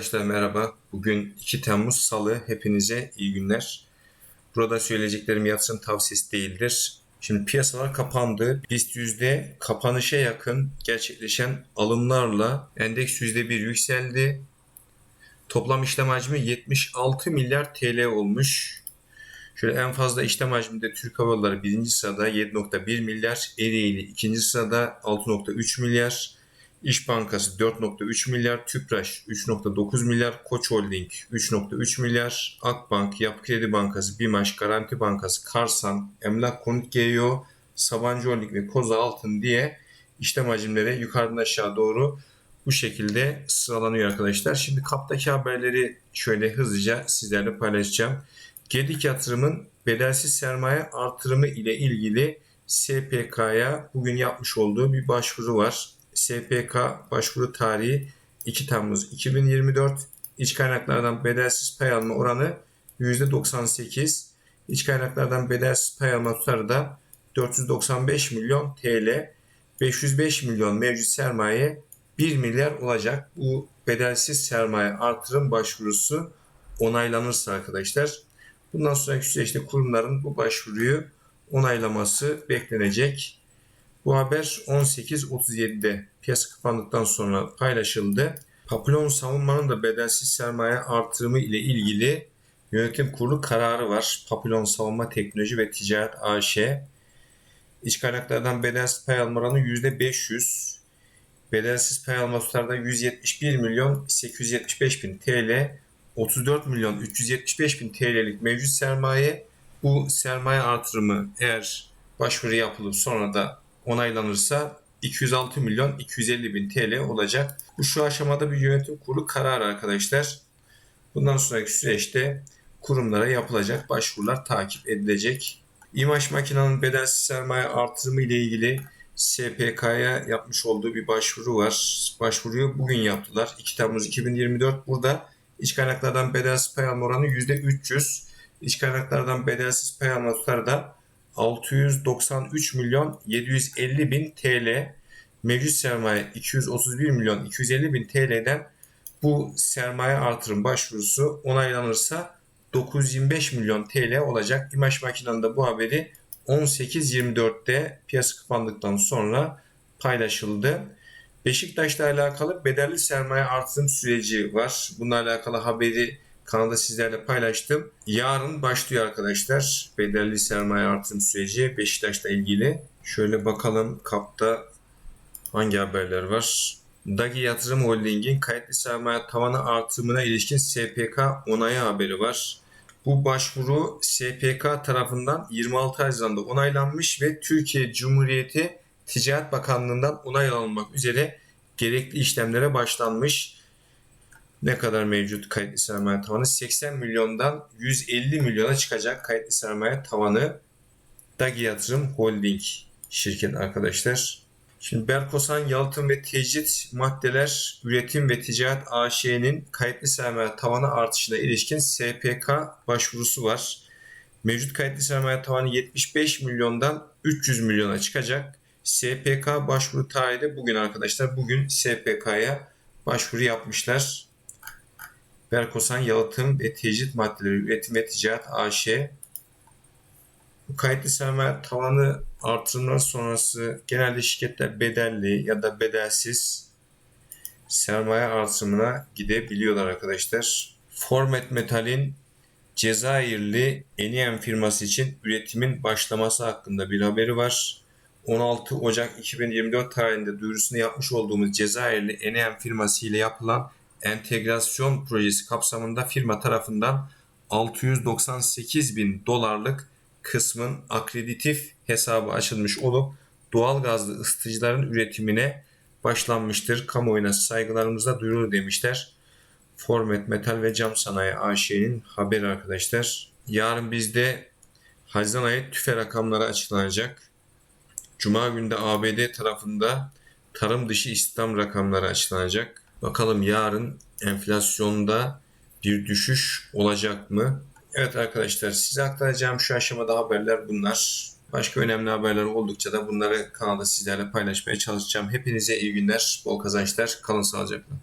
Arkadaşlar merhaba. Bugün 2 Temmuz Salı. Hepinize iyi günler. Burada söyleyeceklerim yatırım tavsiyesi değildir. Şimdi piyasalar kapandı. BIST yüzde kapanışa yakın gerçekleşen alımlarla endeks yüzde bir yükseldi. Toplam işlem hacmi 76 milyar TL olmuş. Şöyle en fazla işlem hacminde Türk Hava Yolları birinci sırada 7.1 milyar, Ereğli ikinci sırada 6.3 milyar, İş Bankası 4.3 milyar, Tüpraş 3.9 milyar, Koç Holding 3.3 milyar, Akbank, Yapı Kredi Bankası, BİMAŞ, Garanti Bankası, Karsan, Emlak Konut GEO, Sabancı Holding ve Koza Altın diye işlem hacimleri yukarıdan aşağı doğru bu şekilde sıralanıyor arkadaşlar. Şimdi kaptaki haberleri şöyle hızlıca sizlerle paylaşacağım. Gedik yatırımın bedelsiz sermaye artırımı ile ilgili SPK'ya bugün yapmış olduğu bir başvuru var. SPK başvuru tarihi 2 Temmuz 2024. İç kaynaklardan bedelsiz pay alma oranı %98. İç kaynaklardan bedelsiz pay alma tutarı da 495 milyon TL. 505 milyon mevcut sermaye 1 milyar olacak. Bu bedelsiz sermaye artırım başvurusu onaylanırsa arkadaşlar. Bundan sonraki süreçte kurumların bu başvuruyu onaylaması beklenecek. Bu haber 18.37'de piyasa kapandıktan sonra paylaşıldı. Papillon savunmanın da bedelsiz sermaye artırımı ile ilgili yönetim kurulu kararı var. Papillon Savunma Teknoloji ve Ticaret AŞ. İç kaynaklardan bedelsiz pay alma oranı %500. Bedelsiz pay alma tutarda 171 milyon 875 bin TL, 34 milyon 375 bin TL'lik mevcut sermaye. Bu sermaye artırımı eğer başvuru yapılıp sonra da onaylanırsa 206 milyon 250 bin TL olacak. Bu şu aşamada bir yönetim kurulu kararı arkadaşlar. Bundan sonraki süreçte kurumlara yapılacak başvurular takip edilecek. İmaj makinanın bedelsiz sermaye artırımı ile ilgili SPK'ya yapmış olduğu bir başvuru var. Başvuruyu bugün yaptılar. 2 Temmuz 2024 burada iç kaynaklardan bedelsiz pay alma oranı %300. İç kaynaklardan bedelsiz pay alma tutarı da 693 milyon 750 bin TL. Mevcut sermaye 231 milyon 250 bin TL'den bu sermaye artırım başvurusu onaylanırsa 925 milyon TL olacak. İmaj makinanın bu haberi 18.24'te piyasa kapandıktan sonra paylaşıldı. Beşiktaş'la alakalı bedelli sermaye artırım süreci var. Bununla alakalı haberi kanalda sizlerle paylaştım. Yarın başlıyor arkadaşlar bedelli sermaye artırım süreci Beşiktaş'la ilgili. Şöyle bakalım kapta hangi haberler var. Dagi Yatırım Holding'in kayıtlı sermaye tavanı artırımına ilişkin SPK onayı haberi var. Bu başvuru SPK tarafından 26 Haziran'da onaylanmış ve Türkiye Cumhuriyeti Ticaret Bakanlığı'ndan onay alınmak üzere gerekli işlemlere başlanmış. Ne kadar mevcut kayıtlı sermaye tavanı? 80 milyondan 150 milyona çıkacak kayıtlı sermaye tavanı Dagi Yatırım Holding şirket arkadaşlar. Şimdi Berkosan Yalıtım ve Tecrit Maddeler Üretim ve Ticaret AŞ'nin kayıtlı sermaye tavanı artışına ilişkin SPK başvurusu var. Mevcut kayıtlı sermaye tavanı 75 milyondan 300 milyona çıkacak. SPK başvuru tarihi de bugün arkadaşlar. Bugün SPK'ya başvuru yapmışlar. Berkosan Yalıtım ve Tecrit Maddeleri Üretim ve Ticaret AŞ kayıtlı sermaye tavanı artırımlar sonrası genelde şirketler bedelli ya da bedelsiz sermaye artırımına gidebiliyorlar arkadaşlar. Format Metal'in Cezayirli Eniem firması için üretimin başlaması hakkında bir haberi var. 16 Ocak 2024 tarihinde duyurusunu yapmış olduğumuz Cezayirli Eniem firması ile yapılan entegrasyon projesi kapsamında firma tarafından 698 bin dolarlık kısmın akreditif hesabı açılmış olup doğal gazlı ısıtıcıların üretimine başlanmıştır. Kamuoyuna saygılarımızla duyurulur demişler. Formet Metal ve Cam Sanayi AŞ'nin haberi arkadaşlar. Yarın bizde Haziran ayı tüfe rakamları açıklanacak. Cuma günde ABD tarafında tarım dışı istihdam rakamları açıklanacak. Bakalım yarın enflasyonda bir düşüş olacak mı? Evet arkadaşlar size aktaracağım şu aşamada haberler bunlar. Başka önemli haberler oldukça da bunları kanalda sizlerle paylaşmaya çalışacağım. Hepinize iyi günler, bol kazançlar, kalın sağlıcakla.